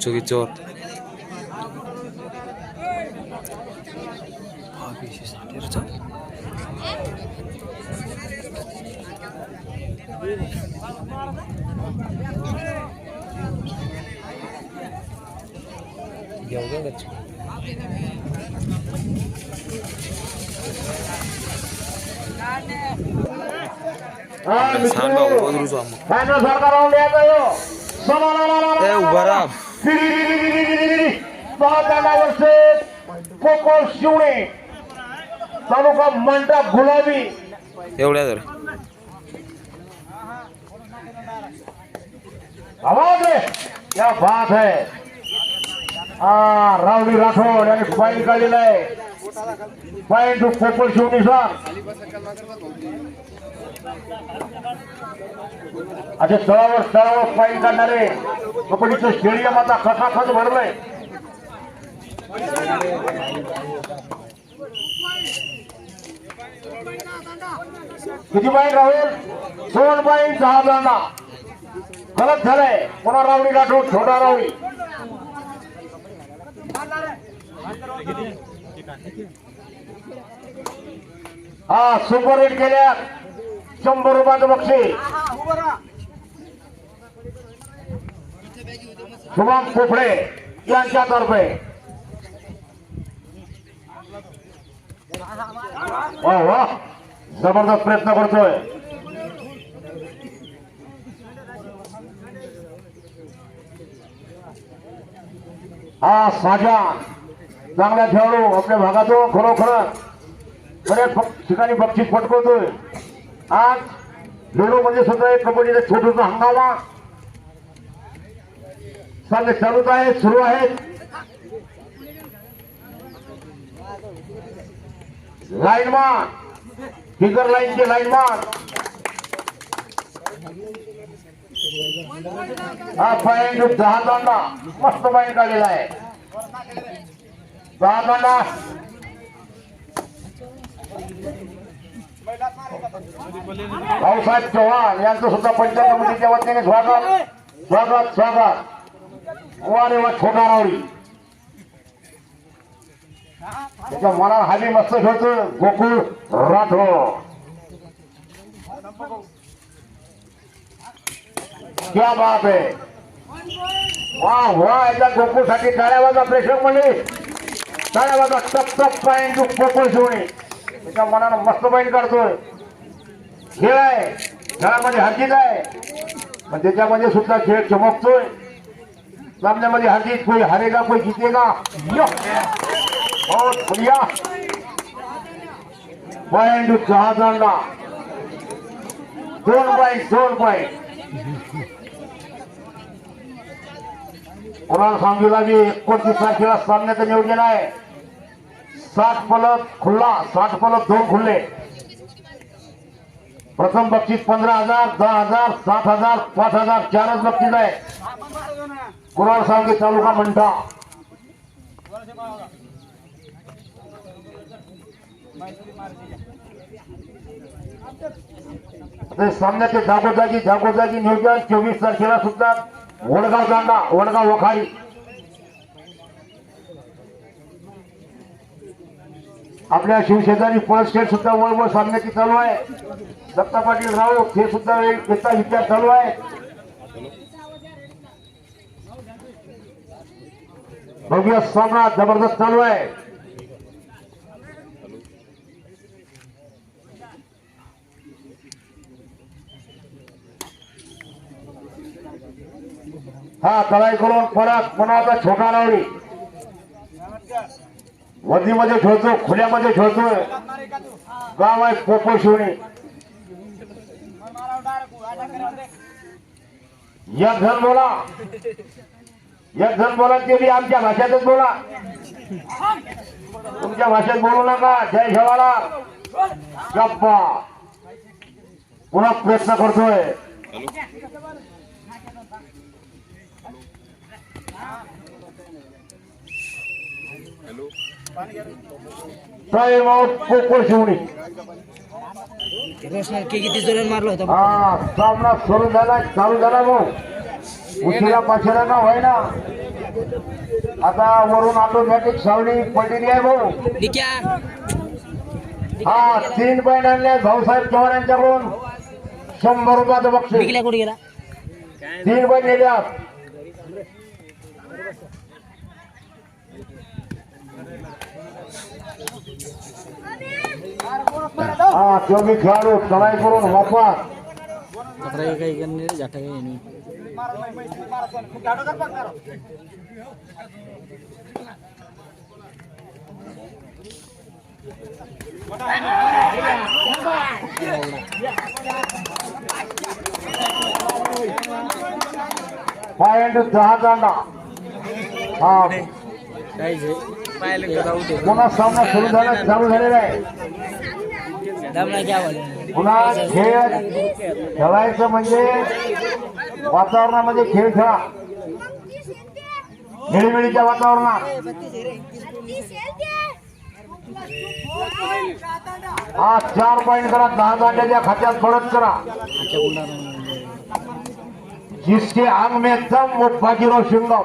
mucho guichor. छान भाऊ बघू तू आम्ही फायनल सारखा राऊंड यायचा यो ए उभा राहा वर्षे कोको शिवणे तालुका मंडा गुलाबी एवढ्या तर. आवाज बात आहे. हा रावडी राठोड यांनी फाईन काढलेला आहे. फाईन टू कोको शिवणीचा असे स्थळावर स्थळावर फाईन काढणारे कबड्डीचं स्टेडियम आता खचाखच भरलंय. किती पाईन राहुल? दोन पाईन सहा दांडा गलत झालंय. पुन्हा रावणी राठोड छोटा रावणी हा सुपर हिट केल्या शंभर रुपयाचं बक्षीस. शुभम पोफळे यांच्यातर्फे. वा वा जबरदस्त प्रयत्न करतोय. हा साजा. चांगला खेळाडू आपल्या भागातून खरोखर बऱ्याच ठिकाणी बक्षीस पटकवतोय. आज लुडो मध्ये म्हणजे सुद्धा एक कबड्डीचा छोटूचा हंगामा. सामने चालूच आहे सुरू आहेत लाईनमान फिगर लाईनचे लाईनमान हा फाईन दहा दांडा. मस्त पॉईंट काढलेला आहे. दहा दांडा. भाऊसाहेब चव्हाण यांचं सुद्धा पंचायत समितीच्या वतीने स्वागत स्वागत स्वागत. वारे वा छोटा रावडी त्याच्या मनात हाली मस्त खेळतो गोकुळ राठोड. क्या बाप आहे. वा वा याच्या गोकुळसाठी टाळ्या वाजा प्रेक्षक म्हणजे टाळ्या वाजा टप टप पाय गोकुळ शिवणे. त्याच्या मनानं मस्त बैल करतोय खेळ आहे. खेळामध्ये हरजीत आहे. पण त्याच्यामध्ये सुद्धा खेळ चमकतोय. सामन्यामध्ये हरजीत कोई हरेगा कोई जितेगा? यो! बहुत बढ़िया पॉइंट सहा जणांना दोन पॉईंट दोन पॉईंट कोणाला सांगू लागली? एकोणतीस तारखेला सामन्याचं नियोजन आहे. साठ फलक खुल्ला साठ फलक दोन खुल्ले. प्रथम बक्षीस पंधरा हजार दहा हजार सात हजार पाच हजार चारच बक्षीस आहे. कुणाल सांगे तालुका म्हणता ते सामन्याचे जागोजागी जागोजागी नियोजन चोवीस तारखेला सुद्धा वडगाव दांडा वडगाव वखारी. आपल्या शिवशेजारी पळसखेड सुद्धा वळवळ सामन्याची चालू आहे. दत्ता पाटील राऊत हे सुद्धा एक विचार चालू आहे. भव्य सामना जबरदस्त चालू आहे. हा कलाई करून परत मनाचा छोटा रावडी. वदीमध्ये ठेवतो खुल्यामध्ये ठेवतो गाव आहे पोपो शिवणी. एक जण बोला. एक जण बोला ते बी आमच्या भाषेतच बोला. तुमच्या भाषेत बोलू नका. जय शेवाला गप्पा. पुन्हा प्रयत्न करतोय. टाइम आउट पोपो शिवणी रोशनार के किती जोरात मारला होता. हा सामना सुरू झाला चालू झाला भाऊ. उशिरा पाशिरा का होय ना आता वरून ऑटोमॅटिक सावली पडलेली आहे भाऊ. हा तीन पॉईंट आणले भाऊसाहेब चव्हाण यांच्याकडून. शंभर रुपयाचं बक्षीस. कुठे गेला? तीन पॉईंट नेल्यात. हा बी खेळाडू चढाई करून दहा दांडा. हा. पुन्हा सामना सुरू झाला चालू झालेला आहे. दमला घ्या वाले पुन्हा खेळ खेळायचं म्हणजे वातावरणामध्ये खेळ खेळा. खेळीमेळीच्या वातावरणात. हा चार पॉईंट करा दहा दांड्याच्या खात्यात परत करा. जिसके आंग में दम वो बाजीराव शिंगम.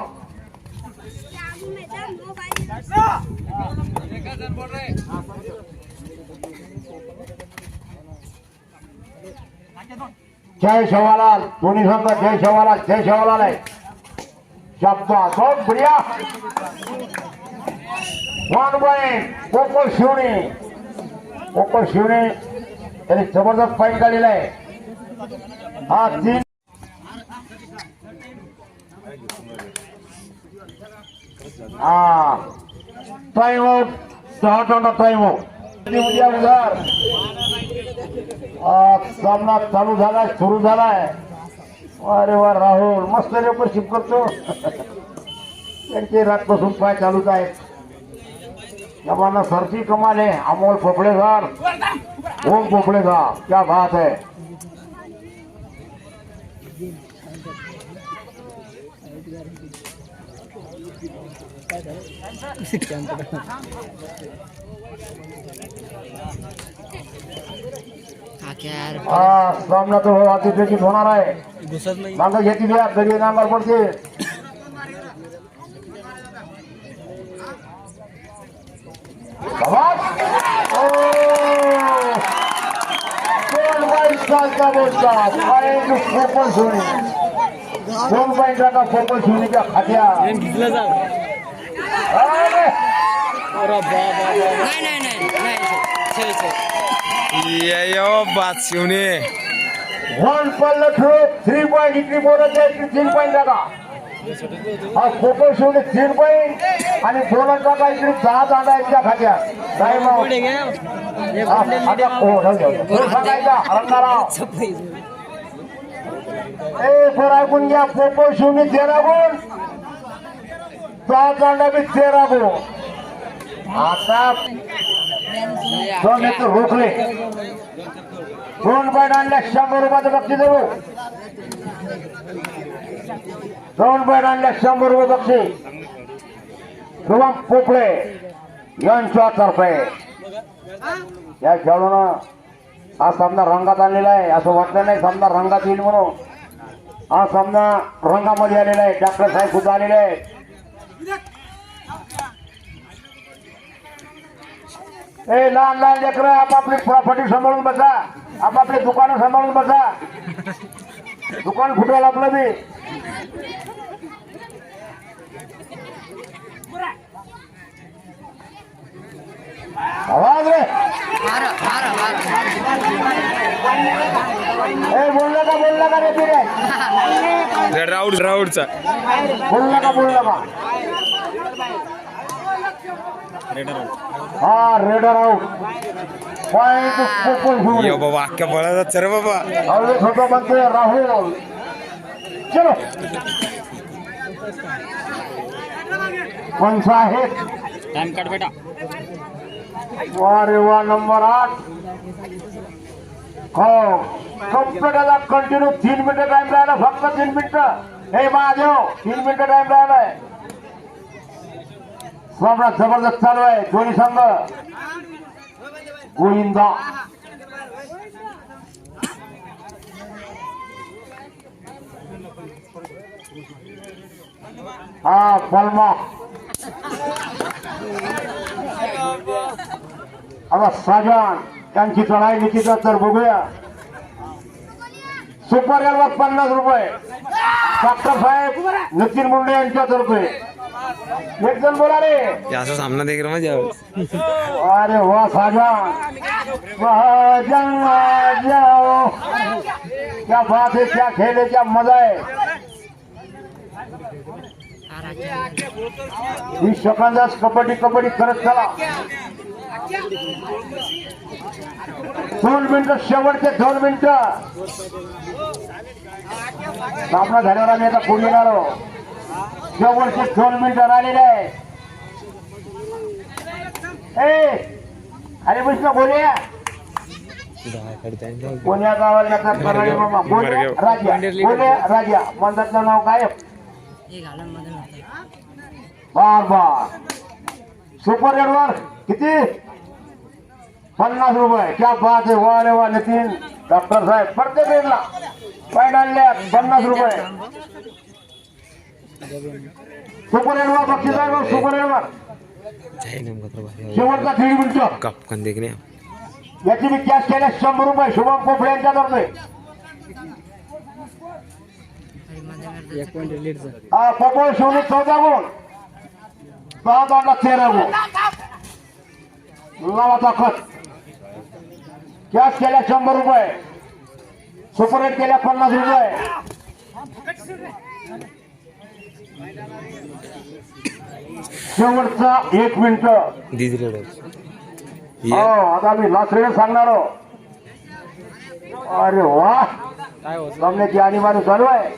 जय शवालाल दोन्ही संघ जय शवालाल जय शवालाल आहे. शब्द दोन प्रिया. वन पॉईंट कोको शिवणे. कोको शिवणे त्यांनी जबरदस्त पॉईंट काढलेला आहे. हा तीन हा. टाइम आउट दहा टोंडा टाइम आउट उद्या उधार सामना चालू झालाय सुरू झालाय. अरे वा राहुल मस्त रेपरशिप करतो. त्यांचे रातपासून पाय चालूच आहेत. जमाना सरची कमाल आहे. अमोल पोपळेकर ओम पोपळेकर क्या बात है यार हा सामना तो अतिशय होणार आहे मागं घेतली द्या घरी नांगर पडते! दोन पॉईंटाचा फोकल सोनीच्या खात्या घेतलं जा अरे! नाही नाही नाही नाही छे, छे. ये यो बात शिवणे वन पल्ल ठेव थ्री पॉईंट इकडे बोलायचे इकडे तीन पॉईंट टाका हा फोकल सोनी तीन पॉईंट आणि दोन टाका इकडे दहा दांडा यांच्या खात्यात टाइम आउट पुढे घ्या एक हा, पॉईंट आता हो, जाऊ दे. कोण सांगायचा? रंगाराव. ए, बरं ऐकून घ्या पोपो शिवनी तेरा गुण दहा दांडा बी तेरा गुण आता दोन एक रोखले दोन पॉईंट आणल्या शंभर रुपयाचं बक्षीस देऊ दोन पॉईंट आणल्या शंभर रुपये बक्षीस. शुभम पोपळे यांच्या तर्फे या खेळून हा सामना रंगात आलेला आहे. असं वाटलं नाही सामना रंगात येईल म्हणून. हा सामना रंगामध्ये आलेला आहे. डॉक्टर साहेब सुद्धा आलेले आहे ए लहान लहान लेकरं आपापली प्रॉपर्टी सांभाळून बसा. आपापली दुकानं सांभाळून बसा. दुकान फुटेल आपलं बी आवाज रे. ए बोलला का बोलला का रे तिने? राऊड राऊडचा बोलला का बोलला का? हा रेडर आउट पॉइंट कोकण यो. बाबा अख्ख्या बळाचा चर बाबा. अवधेश होता राहुल. चलो. पंच आहेत टाइम काढ बेटा. वा रे वा नंबर आठ. हो. कम्प्युटरला कंटिन्यू तीन मिनिटं टाइम राहिला फक्त तीन मिनिटं हे महादेव तीन मिनिटं टाइम राहिलाय. सम्राट जबरदस्त चालू आहे. दोन्ही संघ. गोविंदा. हा पलमा आता साजान त्यांची चढाई निकिता तर बघूया. सुपर एलवर पन्नास रुपये. डॉक्टर साहेब नितीन मुंडे यांच्यातर्फे. एक जण बोला रे. असा सामना देख अरे वाह साजान साजन आ जाओ क्या बात है क्या खेल है क्या मजा है शकंदास कबड्डी कबड्डी करत चला. दोन मिनिटं शेवटचे दोन मिनिटं. सामना झाल्यावर आम्ही आता पुढे येणार आहोत. शेवटचे दोन मिनिटं राहिलेले आहे ए अरे कृष्ण बोलूया कोण्या गावाला जातात कराडी मामा बोलूया। राजा बोलूया राजा मंदातलं नाव काय बार बार। सुपर एडवर किती? पन्नास रुपये। क्या बात आहे वा रे वा नितीन। डॉक्टर साहेब प्रत्येक रेटला पॉईंट पन्नास रुपये। सुपर एडवर बक्षीस आहे बघ, सुपर शेवटचा दीड मिनिट. कपकन देखणे याची मी कॅश केल्या शंभर रुपये. शुभम कोफळे यांच्या तर्फे. हा पोपळ शिवणी चौदा गुण दहा दोनला तेरा गुण लावाचा खत. कॅश केल्या शंभर रुपये. सुपर एट केल्या पन्नास रुपये. शेवटचा एक मिनिट. हो आता मी लास्ट वेळ सांगणार हो. अरे वा. सामन्याची आणि मारू चालू आहे.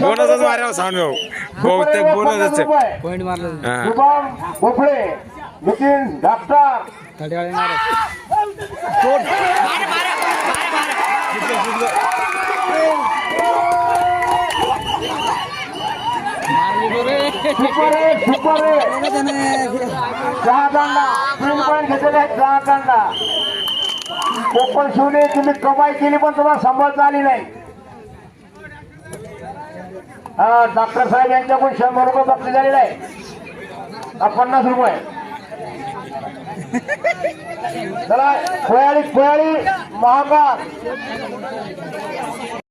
बोनसच मार्यावर साऊंड भाऊ. बहुतेक बोनसच. पॉईंट मारलं हा. शुभम गोखळे नितीन डॉक्टर थड्यावाळे मारत बरे सुपर तीन पॉईंट घेतलेले आहेत कोकण तुम्ही कमाई केली पण तुम्हाला सांभाळता आली नाही. हा डॉक्टर साहेब यांच्याकडून शंभर रुपये जप्ती झालेले आहे पन्नास रुपये. चला कोयाळी कोयाळी महागात.